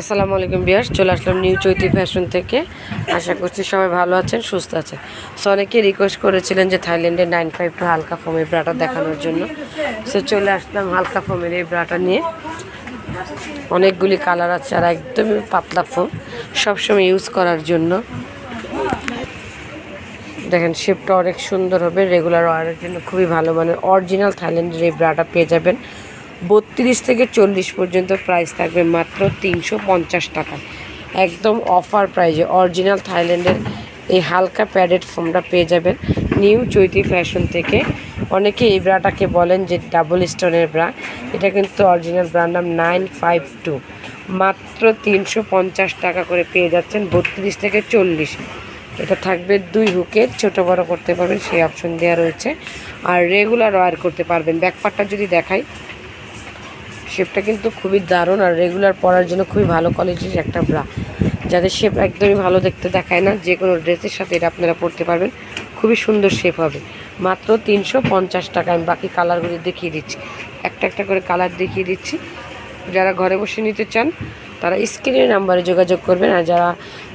আসসালামু আলাইকুম বিয়ার্স, চলে আসলাম নিউ চৈতি ফ্যাশন থেকে। আশা করছি সবাই ভালো আছেন, সুস্থ আছেন। সো অনেকে রিকোয়েস্ট করেছিলেন যে থাইল্যান্ডের নাইন ফাইভ টু হালকা ফোমের ব্রাটা দেখানোর জন্য। সো চলে আসলাম হালকা ফোমের এই ব্রাটা নিয়ে। অনেকগুলি কালার আছে আর একদমই পাতলা ফোম সবসময় ইউজ করার জন্য। দেখেন শেপটা অনেক সুন্দর হবে রেগুলার ওয়ারের জন্য খুবই ভালো মানে অরিজিনাল থাইল্যান্ডের এই ব্রাটা পেয়ে যাবেন। বত্রিশ থেকে চল্লিশ পর্যন্ত প্রাইস থাকবে মাত্র তিনশো পঞ্চাশ টাকা। একদম অফার প্রাইজে অরিজিনাল থাইল্যান্ডের এই হালকা প্যাডেড ফোমটা পেয়ে যাবেন। নিউ চৈতি ফ্যাশন থেকে। অনেকে এই ব্রাটাকে বলেন যে ডাবল স্টোনের ব্রা। এটা কিন্তু অরিজিনাল ব্রার নাম নাইন ফাইভ টু মাত্র তিনশো পঞ্চাশ টাকা করে পেয়ে যাচ্ছেন বত্রিশ থেকে চল্লিশ। এটা থাকবে দুই হুকের ছোট বড় করতে পারবেন, সেই অপশন দেওয়া রয়েছে। আর রেগুলার ওয়ার করতে পারবেন। ব্যাকপারটা যদি দেখাই শেপটা কিন্তু খুবই দারুণ আর রেগুলার পরার জন্য খুবই ভালো কোয়ালিটির একটা ব্রা যাদের শেপ একদমই ভালো দেখতে দেখায় না, যে কোনো ড্রেসের সাথে এটা আপনারা পরতে পারবেন। খুবই সুন্দর শেপ হবে। মাত্র তিনশো পঞ্চাশ টাকা, আমি বাকি কালারগুলি দেখিয়ে দিচ্ছি। একটা একটা করে কালার দেখিয়ে দিচ্ছি। যারা ঘরে বসে নিতে চান, তারা স্ক্রিনের নাম্বারে যোগাযোগ করবেন। আর যারা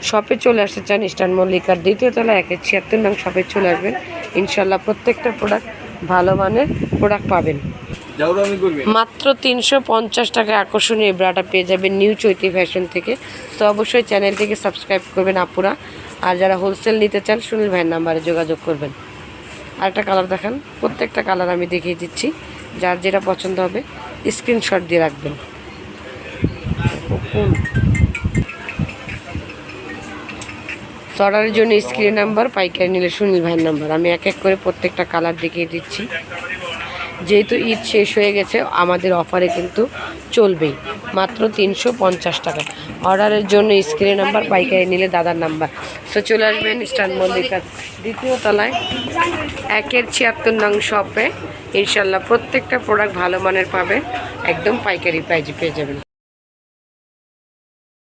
শপে চলে আসতে চান ইস্টার্ন মল্লিকার দ্বিতীয় তলা, একের ছিয়াত্তর নং শপে চলে আসবেন। ইনশাল্লাহ প্রত্যেকটা প্রোডাক্ট ভালো মানের প্রোডাক্ট পাবেন। মাত্র তিনশো পঞ্চাশ টাকায় আকর্ষণীয় এই ব্রাটা পেয়ে যাবেন নিউ চৈতি ফ্যাশন থেকে। তো অবশ্যই চ্যানেলটিকে সাবস্ক্রাইব করবেন আপুরা। আর যারা হোলসেল নিতে চান, সুনীল ভাইয়ের নাম্বারে যোগাযোগ করবেন। আরেকটা কালার দেখান। প্রত্যেকটা কালার আমি দেখিয়ে দিচ্ছি। যার যেটা পছন্দ হবে, স্ক্রিনশট দিয়ে রাখবেন। অর্ডারের জন্য স্ক্রিন নাম্বার, পাইকারি নিলে সুনীল ভাইয়ের নাম্বার। আমি এক এক করে প্রত্যেকটা কালার দেখিয়ে দিচ্ছি। যেহেতু ঈদ শেষ হয়ে গেছে, আমাদের অফারে কিন্তু চলবেই। মাত্র তিনশো পঞ্চাশ টাকা। অর্ডারের জন্য স্ক্রিনে নাম্বার পাইকারি নিলে দাদার নাম্বার সো চলে আসবেন স্টান মল্লিকার দ্বিতীয় তলায়। একের ছিয়াত্তর নং শপে ইনশাল্লাহ প্রত্যেকটা প্রোডাক্ট ভালো মানের পাবে। একদম পাইকারি প্রাইজ পেয়ে যাবেন।